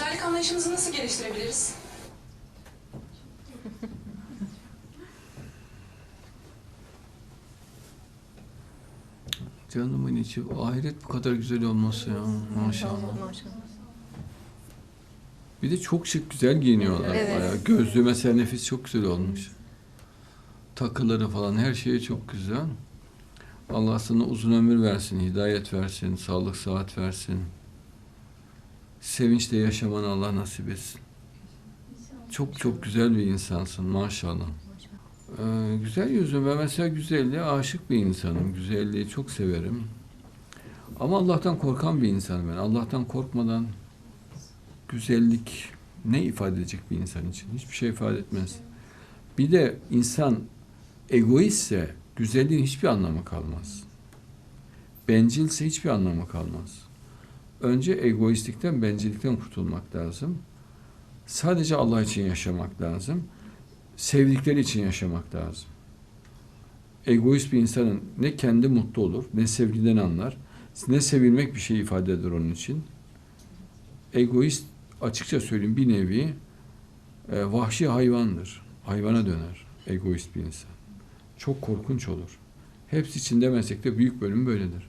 Güzellik anlayışımızı nasıl geliştirebiliriz? Canımın içi ahiret bu kadar güzel olması ya maşallah. Maşallah. Bir de çok şık güzel giyiniyorlar. Evet. Bayağı. Gözlüğü mesela nefis çok güzel olmuş. Takıları falan her şeyi çok güzel. Allah sana uzun ömür versin, hidayet versin, sağlık sıhhat versin. Sevinçle yaşamanı Allah nasip etsin. Çok çok güzel bir insansın maşallah. Ee, güzel yüzüm. Ben mesela güzelliğe aşık bir insanım. Güzelliği çok severim. Ama Allah'tan korkan bir insanım ben. Allah'tan korkmadan güzellik ne ifade edecek bir insan için? Hiçbir şey ifade etmez. Bir de insan egoistse güzelliğin hiçbir anlamı kalmaz. Bencilse hiçbir anlamı kalmaz. Önce egoistlikten, bencillikten kurtulmak lazım. Sadece Allah için yaşamak lazım. Sevdikleri için yaşamak lazım. Egoist bir insanın ne kendi mutlu olur, ne sevgiden anlar, ne sevilmek bir şey ifade eder onun için. Egoist açıkça söyleyeyim bir nevi e, vahşi hayvandır. Hayvana döner egoist bir insan. Çok korkunç olur. Hepsi için demesek de büyük bölüm böyledir.